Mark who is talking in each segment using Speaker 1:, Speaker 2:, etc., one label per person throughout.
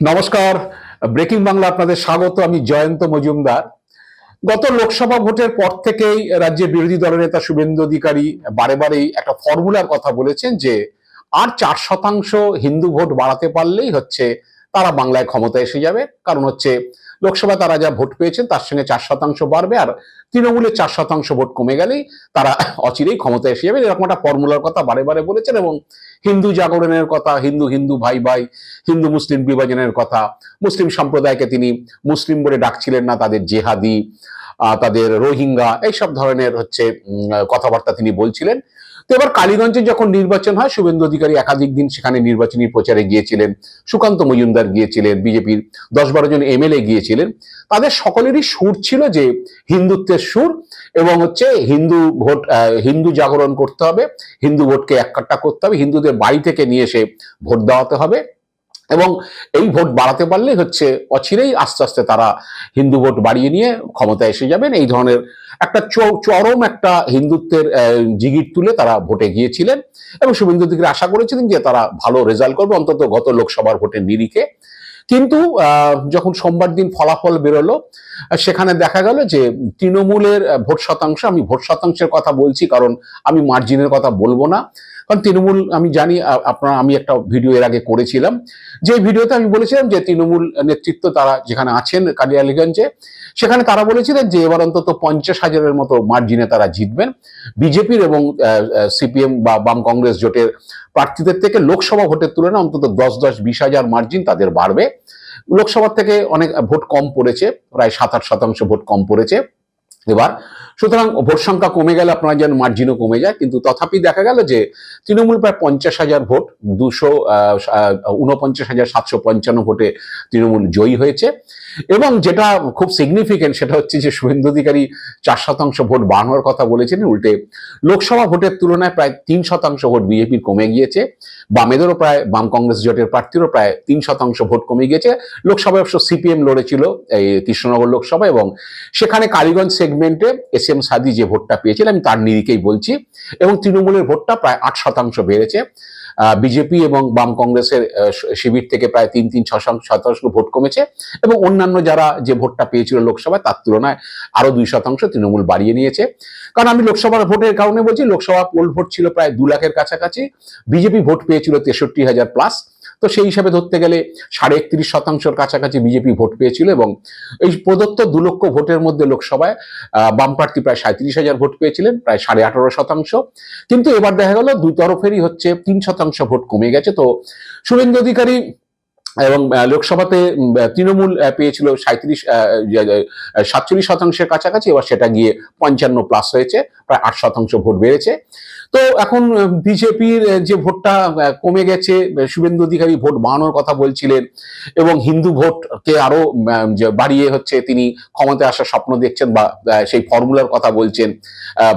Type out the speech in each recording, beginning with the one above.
Speaker 1: নমস্কার। ব্রেকিং বাংলা আপনাদের স্বাগত, আমি জয়ন্ত মজুমদার। গত লোকসভা ভোটের পর থেকেই রাজ্যের বিরোধী দলের নেতা শুভেন্দু অধিকারী বারে বারেই একটা ফর্মুলার কথা বলেছেন যে, আর চার শতাংশ হিন্দু ভোট বাড়াতে পারলেই হচ্ছে তারা বাংলায় ক্ষমতা এসে যাবে। কারণ হচ্ছে লোকসভা তারা যা ভোট পেয়েছেন তার সঙ্গে চার শতাংশ বাড়বে আর তৃণমূলের চার শতাংশ ভোট কমে গেলেই তারা অচিরেই ক্ষমতা এসে যাবে। এরকম একটা ফর্মুলার কথা বারে বারে বলেছেন এবং হিন্দু জাগরণের কথা, হিন্দু হিন্দু ভাই ভাই, হিন্দু মুসলিম বিভাজনের কথা, মুসলিম সম্প্রদায়কে তিনি মুসলিম বলে ডাকছিলেন না, তাদের জেহাদি তাদের রোহিঙ্গা, এইসব ধরনের হচ্ছে কথাবার্তা তিনি বলছিলেন। তো এবার কালীগঞ্জে যখন নির্বাচন হয়, শুভেন্দু অধিকারী একাধিক দিন সেখানে নির্বাচনী প্রচারে গিয়েছিলেন, সুকান্ত মজুমদার গিয়েছিলেন, বিজেপির দশ বারো জন এমএলএ গিয়েছিলেন। তাদের সকলেরই সুর ছিল যে হিন্দুত্বের সুর এবং হচ্ছে হিন্দু ভোট হিন্দু জাগরণ করতে হবে, হিন্দু ভোটকে এককাট্টা করতে হবে, হিন্দুদের বাড়ি থেকে নিয়ে এসে ভোট দেওয়াতে হবে। এবং এই ভোট বাড়াতে পারলে হচ্ছে অচিরেই আস্তে আস্তে তারা হিন্দু ভোট বাড়িয়ে নিয়ে ক্ষমতায় এসে যাবেন। এই ধরনের একটা চরম একটা হিন্দুত্বের জিগির তুলে তারা ভোটে গিয়েছিলেন এবং শুভেন্দু দিকে আশা করেছিলেন যে তারা ভালো রেজাল্ট করবে, অন্তত গত লোকসভার ভোটের নিরিখে। কিন্তু যখন সোমবার দিন ফলাফল বেরোলো, সেখানে দেখা গেল যে তৃণমূলের ভোট শতাংশ, আমি ভোট শতাংশের কথা বলছি কারণ আমি মার্জিনের কথা বলব না কারণ তৃণমূল, আমি জানি আপনার, আমি একটা ভিডিও এর আগে করেছিলাম, যে ভিডিওতে আমি বলেছিলাম যে তৃণমূল নেতৃত্ব তারা যেখানে আছেন কালিয়ালিগঞ্জে, সেখানে তারা বলেছিলেন যে এবার অন্তত পঞ্চাশ হাজারের মতো মার্জিনে তারা জিতবেন। বিজেপির এবং সিপিএম বা বাম কংগ্রেস জোটের প্রার্থীদের থেকে লোকসভা ভোটের তুলনায় অন্তত দশ দশ, বিশ হাজার মার্জিন তাদের বাড়বে। লোকসভা থেকে অনেক ভোট কম পড়েছে, প্রায় সাত, আট শতাংশ ভোট কম পড়েছে। এবার, সুতরাং ভোট সংখ্যা কমে গেলে আপনারা যেন মার্জিনও কমে যায়, কিন্তু তথাপি দেখা গেল যে তৃণমূল প্রায় পঞ্চাশ হাজার ভোট, দুশো উনপঞ্চাশ হাজার সাতশো পঞ্চান্ন ভোটে তৃণমূল জয়ী হয়েছে। এবং যেটা খুব সিগনিফিকেন্ট সেটা হচ্ছে যে শুভেন্দু অধিকারী চার শতাংশ ভোট বাড়ানোর কথা বলেছেন, উল্টে লোকসভা ভোটের তুলনায় প্রায় তিন শতাংশ ভোট বিজেপির কমে গিয়েছে, বামেদেরও প্রায়, বাম কংগ্রেস জোটের প্রার্থীরও প্রায় তিন শতাংশ ভোট কমে গিয়েছে, লোকসভায় অবশ্য সিপিএম লড়েছিল এই কৃষ্ণনগর লোকসভা এবং সেখানে কালীগঞ্জ সেগমেন্টে এস এম সাদি যে ভোটটা পেয়েছিলেন, আমি তার নিরিখেই বলছি, এবং তৃণমূলের ভোটটা প্রায় আট শতাংশ বেড়েছে বিজেপি এবং বাম কংগ্রেসের শিবির থেকে প্রায় তিন তিন শতাংশ ভোট কমেছে এবং অন্যান্য যারা যে ভোটটা পেয়েছিল লোকসভায় তার তুলনায় আরও দুই শতাংশ তৃণমূল বাড়িয়ে নিয়েছে। কারণ আমি লোকসভার ভোটের কারণে বলছি, লোকসভা পোল ভোট ছিল প্রায় দু লাখের কাছাকাছি, বিজেপি ভোট পেয়েছিল তেষট্টি হাজার প্লাস তো সেই হিসাবে ধরতে গেলে সাড়ে একত্রিশ শতাংশের কাছাকাছি বিজেপি ভোট পেয়েছিল এবং এই প্রদত্ত দু লক্ষ ভোটের মধ্যে লোকসভায় বাম প্রার্থী প্রায় সাঁত্রিশ হাজার ভোট পেয়েছিলেন, প্রায় সাড়ে আঠারো শতাংশ। কিন্তু এবার দেখা গেল দুই তরফেরই হচ্ছে তিন শতাংশ ভোট কমে গেছে। তো শুভেন্দু অধিকারী এবং লোকসভাতে তৃণমূল পেয়েছিল সাঁত্রিশ সাতচল্লিশ শতাংশের কাছাকাছি। এবার সেটা গিয়ে পঞ্চান্ন প্লাস হয়েছে, প্রায় আট শতাংশ ভোট বেড়েছে। তো এখন বিজেপির যে ভোটটা কমে গেছে শুভেন্দু অধিকারী ভোট বাড়ানোর কথা বলছিলেন, এবং হিন্দু ভোটকে আরও বাড়িয়ে হচ্ছে তিনি ক্ষমতায় আসার স্বপ্ন দেখছেন বা সেই ফর্মুলার কথা বলছেন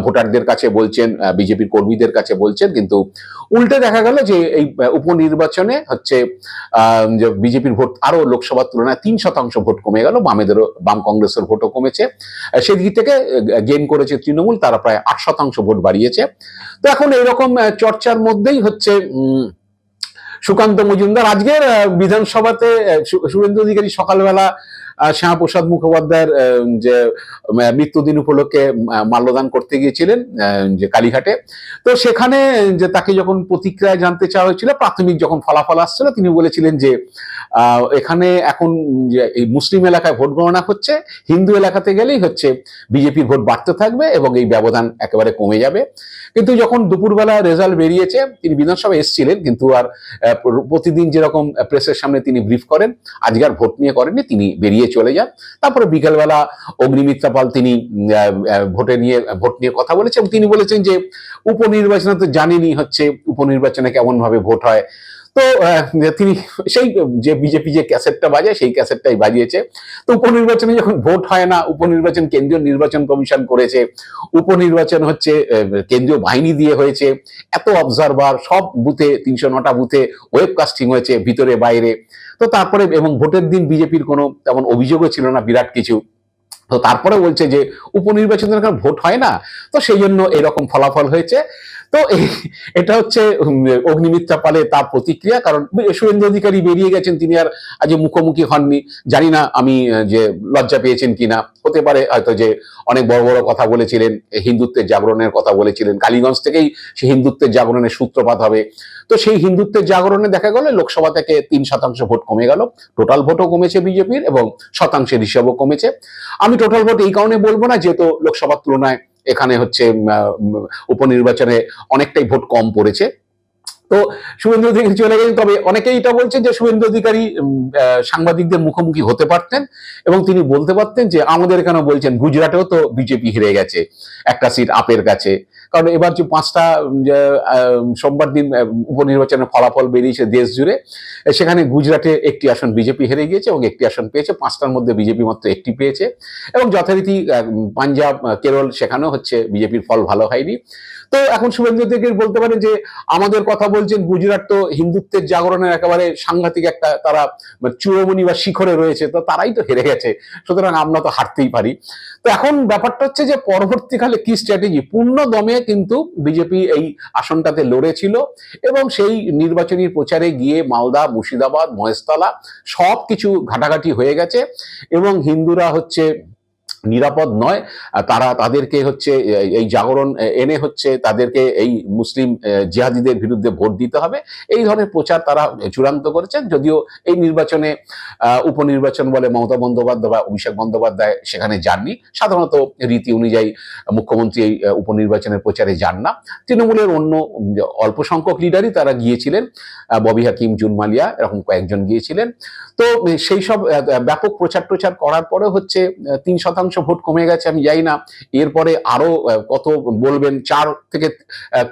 Speaker 1: ভোটারদের কাছে বলছেন বিজেপির কর্মীদের কাছে বলছেন, কিন্তু উল্টে দেখা গেল যে এই উপনির্বাচনে হচ্ছে যে বিজেপির ভোট আরও লোকসভার তুলনায় তিন শতাংশ ভোট কমে গেল, বামেদেরও, বাম কংগ্রেসের ভোটও কমেছে। সেদিক থেকে গেন করেছে তৃণমূল, তারা প্রায় আট শতাংশ ভোট বাড়িয়েছে। তো এখন এইরকম চর্চার মধ্যেই হচ্ছে সুকান্ত মজুমদার। আজকের বিধানসভাতে শুভেন্দু অধিকারী সকালবেলা শ্যামাপ্রসাদ মুখোপাধ্যায়ের যে মৃত্যুদিন উপলক্ষে মাল্যদান করতে গিয়েছিলেন যে কালীঘাটে। তো সেখানে, যে তাকে যখন প্রতিক্রিয়া জানতে চাওয়া হয়েছিল, প্রাথমিক যখন ফলাফল আসছিল, তিনি বলেছিলেন যে এখানে এখন এই মুসলিম এলাকায় ভোট গণনা হচ্ছে, হিন্দু এলাকাতে গেলেই হচ্ছে, বিজেপির ভোট বাড়তে থাকবে এবং এই ব্যবধান একেবারে কমে যাবে। কিন্তু যখন দুপুরবেলা রেজাল্ট বেরিয়েছে, তিনি বিধানসভায় এসেছিলেন, কিন্তু আর প্রতিদিন যেরকম প্রেসের সামনে তিনি ব্রিফ করেন, আজকে আর ভোট নিয়ে করেননি, তিনি বেরিয়ে চলে যান। তারপরে বিকেলবেলা অগ্নিমিত্রা পাল তিনি ভোটে নিয়ে, ভোট নিয়ে কথা বলেছেন। তিনি বলেছেন যে, উপনির্বাচনে তো জানেনি হচ্ছে, উপনির্বাচনে কেমন ভাবে ভোট হয়। তো তিনি সেই যে বিজেপি যে ক্যাসেটটা বাজায়, সেই ক্যাসেটটাই বাজিয়েছে। তো উপনির্বাচনে যখন ভোট হয় না, উপনির্বাচন কেন্দ্রীয় নির্বাচন কমিশন করেছে। উপনির্বাচন হচ্ছে কেন্দ্রীয় বাহিনী দিয়ে হয়েছে। এত অবজারভার সব বুথে, তিনশো নটা বুথে ওয়েবকাস্টিং হয়েছে, ভিতরে, বাইরে। তো তারপরে এবং ভোটের দিন বিজেপির কোনো তেমন অভিযোগও ছিল না, বিরাট কিছু। তো তারপরে বলছে যে, উপনির্বাচনের কারণ ভোট হয় না, তো সেই জন্য এরকম ফলাফল হয়েছে। তো এটা হচ্ছে অগ্নিমিত্রা পালে তার প্রতিক্রিয়া, কারণ শুভেন্দু অধিকারী বেরিয়ে গেছেন, তিনি আর আজ মুখোমুখি হননি। জানি না আমি যে লজ্জা পেয়েছেন কিনা। হতে পারে হয়তো যে অনেক বড় বড় কথা বলেছিলেন হিন্দুত্বের জাগরণের কথা বলেছিলেন। কালীগঞ্জ থেকেই সে হিন্দুত্বের জাগরণের সূত্রপাত হবে। তো সেই হিন্দুত্বের জাগরণে দেখা গেল, লোকসভা থেকে তিন শতাংশ ভোট কমে গেল। টোটাল ভোটও কমেছে বিজেপির এবং শতাংশের হিসাবও কমেছে। আমি টোটাল ভোট এই কারণে বলব না, যেহেতু লোকসভার তুলনায় এখানে হচ্ছে উপনির্বাচনে অনেকটাই ভোট কম পড়েছে। তো শুভেন্দু অধিকারী চলে গেলেন। তবে অনেকেই এটা বলছেন যে শুভেন্দু অধিকারী সাংবাদিকদের মুখোমুখি হতে পারতেন এবং তিনি বলতে পারতেন যে আমাদের কেন বলছেন, গুজরাটেও তো বিজেপি হেরে গেছে, একটা সিট আপের কাছে। কারণ এবার যে পাঁচটা সোমবার দিন উপনির্বাচনের ফলাফল বেরিয়েছে দেশ জুড়ে সেখানে গুজরাটে একটি আসন বিজেপি হেরে গিয়েছে এবং একটি আসন পেয়েছে। পাঁচটার মধ্যে বিজেপি মাত্র একটি পেয়েছে এবং যথারীতি পাঞ্জাব কেরল সেখানেও হচ্ছে বিজেপির ফল ভালো হয়নি। তো এখন শুভেন্দু অধিকারী বলতে পারেন যে, আমাদের কথা বলছেন গুজরাট তো হিন্দুত্বের জাগরণের একেবারে সাংঘাতিক একটা তারা চূড়মণি বা শিখরে রয়েছে, তো তারাই তো হেরে গেছে। সুতরাং আমরা তো হারতেই পারি। তো এখন ব্যাপারটা হচ্ছে যে, পরবর্তীকালে কি স্ট্র্যাটেজি পূর্ণ দমে কিন্তু বিজেপি এই আসনটাতে লড়েছিল এবং সেই নির্বাচনী প্রচারে গিয়ে মালদা, মুর্শিদাবাদ, মহেশতলা সব কিছু ঘাটাঘাটি হয়ে গেছে এবং হিন্দুরা হচ্ছে নিরাপদ নয়। তারা তাদেরকে হচ্ছে, এই জাগরণ এনে হচ্ছে তাদেরকে এই মুসলিম জিহাদিদের বিরুদ্ধে ভোট দিতে হবে। এই ধরনের প্রচার তারা চূড়ান্ত করেছেন। যদিও এই নির্বাচনে উপনির্বাচন বলে মমতা বন্দ্যোপাধ্যায় বা অভিষেক বন্দ্যোপাধ্যায় সেখানে যাননি। সাধারণত রীতি অনুযায়ী মুখ্যমন্ত্রী এই উপনির্বাচনের প্রচারে যান না। তৃণমূলের অন্য অল্প সংখ্যক লিডারই তারা গিয়েছিলেন। ববি হাকিম, জুন মালিয়া এরকম কয়েকজন গিয়েছিলেন। তো সেই সব ব্যাপক প্রচার প্রচার করার পরে হচ্ছে তিন শতাংশ ভোট কমে গেছে, আমি জানি না। এরপরে আরও কত বলবেন, চার থেকে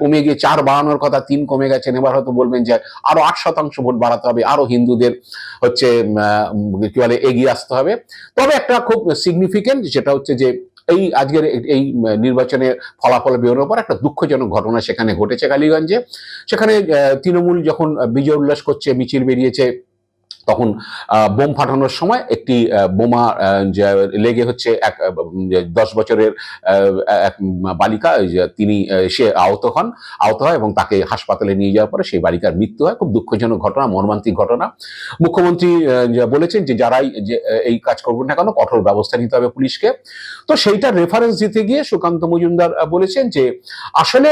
Speaker 1: কমে গিয়ে চার বাড়ানোর কথা, তিন কমে গেছেন। এবার হয়তো বলবেন যে আরও আট শতাংশ ভোট বাড়াতে হবে। আরও হিন্দুদের হচ্ছে কি বলে, এগিয়ে আসতে হবে। তবে একটা খুব সিগনিফিকেন্ট যেটা হচ্ছে যে এই আজকের এই নির্বাচনের ফলাফল বেরোনোর পর একটা দুঃখজনক ঘটনা সেখানে ঘটেছে কালীগঞ্জে। সেখানে তৃণমূল যখন বিজয় উল্লাস করছে, মিছিল বেরিয়েছে তখন বোম ফাটানোর সময় একটি বোমা লেগে হচ্ছে এক দশ বছরের এক বালিকা তিনি সে আহত হন। আহত হয় এবং তাকে হাসপাতালে নিয়ে যাওয়ার পরে সেই বালিকার মৃত্যু হয়। খুব দুঃখজনক ঘটনা, মর্মান্তিক ঘটনা। মুখ্যমন্ত্রী বলেছেন যে, যারাই যে এই কাজ করবেন না কেন, কঠোর ব্যবস্থা নিতে হবে পুলিশকে। তো সেইটার রেফারেন্স দিতে গিয়ে সুকান্ত মজুমদার বলেছেন যে, আসলে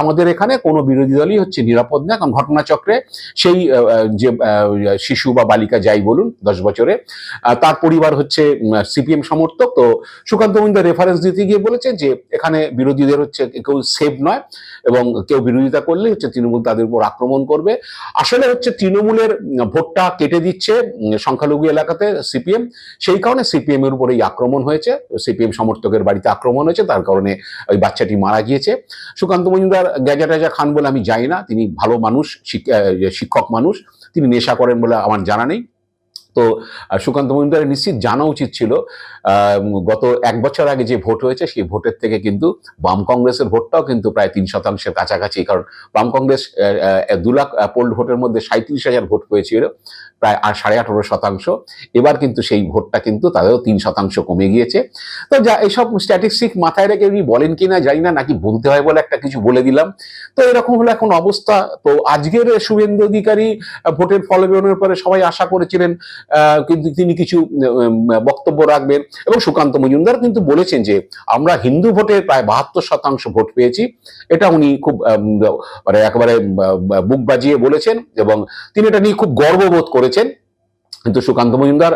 Speaker 1: আমাদের এখানে কোনো বিরোধী দলই হচ্ছে নিরাপদ না, কারণ ঘটনাচক্রে সেই যে শিশু বা বালিকা যাই বলুন, দশ বছরে। তার পরিবার হচ্ছে সিপিএম সমর্থক। তো সুকান্ত মজুমদার রেফারেন্স দিতে গিয়ে বলেছে যে, এখানে বিরোধীদের হচ্ছে কেউ সেভ নয় এবং কেউ বিরোধিতা করলে হচ্ছে তৃণমূল তাদের উপর আক্রমণ করবে। আসলে হচ্ছে তৃণমূলের ভোটটা কেটে দিচ্ছে সংখ্যালঘু এলাকাতে সিপিএম। সেই কারণে সিপিএম এর উপরে এই আক্রমণ হয়েছে। সিপিএম সমর্থকের বাড়িতে আক্রমণ হয়েছে, তার কারণে ওই বাচ্চাটি মারা গিয়েছে। সুকান্ত মজুমদার গ্যাজা খান বলে আমি জানি না, তিনি ভালো মানুষ, শিক- শিক্ষক মানুষ, তিনি নেশা করেন বলে আমার জানা জানা নেই তো সুকান্ত মজুমদারের নিশ্চিত জানা উচিত ছিল গত এক বছর আগে যে ভোট হয়েছে, সেই ভোটের থেকে কিন্তু বাম কংগ্রেসের ভোটটাও কিন্তু প্রায় তিন শতাংশের কাছাকাছি। কারণ বাম কংগ্রেস দু লাখ পোল্ড ভোটের মধ্যে সাঁত্রিশ হাজার ভোট পেয়েছিল প্রায় আর সাড়ে আঠারো শতাংশ। এবার কিন্তু সেই ভোটটা কিন্তু তাদেরও তিন শতাংশ কমে গিয়েছে। তো যা এইসব স্ট্যাটিস্টিক মাথায় রেখে উনি বলেন কিনা জানি না, নাকি বলতে হয় বলে একটা কিছু বলে দিলাম। তো এরকম হলো এখন অবস্থা। তো আজকের শুভেন্দু অধিকারী ভোটের ফল বেরোনোর পরে সবাই আশা করেছিলেন কিন্তু তিনি কিছু বক্তব্য রাখবেন। এবং সুকান্ত মজুমদার কিন্তু বলেছেন যে, আমরা হিন্দু ভোটের প্রায় বাহাত্তর শতাংশ ভোট পেয়েছি। এটা উনি খুব মানে একেবারে বুক বাজিয়ে বলেছেন এবং তিনি এটা নিয়ে খুব গর্ববোধ করেছেন। কিন্তু সুকান্ত মজুমদার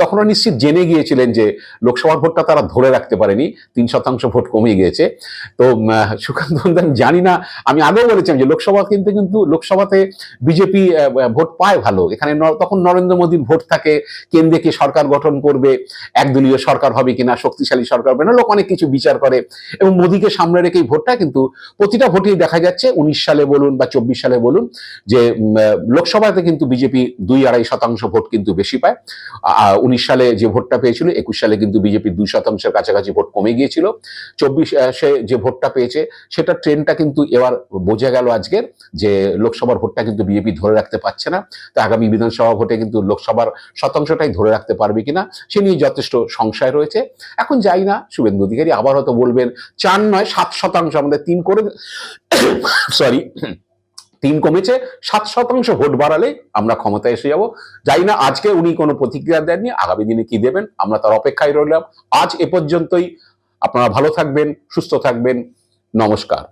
Speaker 1: তখনও নিশ্চিত জেনে গিয়েছিলেন যে লোকসভার ভোটটা তারা ধরে রাখতে পারেনি, তিন শতাংশ ভোট কমে গিয়েছে। তো সুকান্ত মজুমদার জানি না, আমি আগেও বলেছিলাম যে লোকসভা কিন্তু কিন্তু লোকসভাতে বিজেপি ভোট পায় ভালো। এখানে তখন নরেন্দ্র মোদীর ভোট থাকে, কেন্দ্রে কে সরকার গঠন করবে, একদলীয় সরকার হবে কিনা, শক্তিশালী সরকার হবে না, লোক অনেক কিছু বিচার করে। এবং মোদীকে সামনে রেখে এই ভোটটা কিন্তু প্রতিটা ভোটেই দেখা যাচ্ছে, উনিশ সালে বলুন বা চব্বিশ সালে বলুন, যে লোকসভাতে কিন্তু বিজেপি দুই আড়াই শতাংশ ভোট ভোট কিন্তু বেশি পায়। উনিশ সালে যে ভোটটা পেয়েছিল, একুশ সালে কিন্তু বিজেপি দুই শতাংশের কাছাকাছি ভোট কমে গিয়েছিল। চব্বিশে যে ভোটটা পেয়েছে, সেটা ট্রেনটা কিন্তু এবার বোঝা গেল আজকের যে লোকসভার ভোটটা কিন্তু বিজেপি ধরে রাখতে পারছে না। তো আগামী বিধানসভা ভোটে কিন্তু লোকসভার শতাংশটাই ধরে রাখতে পারবে কিনা, সে নিয়ে যথেষ্ট সংশয় রয়েছে। এখন যাই না, শুভেন্দু অধিকারী আবার হয়তো বলবেন, চার নয়, সাত শতাংশ আমাদের তিন করে সরি তিন কমেছে, সাত শতাংশ ভোট বাড়ালে আমরা ক্ষমতায় এসে যাব। যাই না আজকে উনি কোনো প্রতিক্রিয়া দেননি, আগামী দিনে কি দেবেন, আমরা তার অপেক্ষায় রইলাম। আজ এ পর্যন্তই, আপনারা ভালো থাকবেন, সুস্থ থাকবেন, নমস্কার।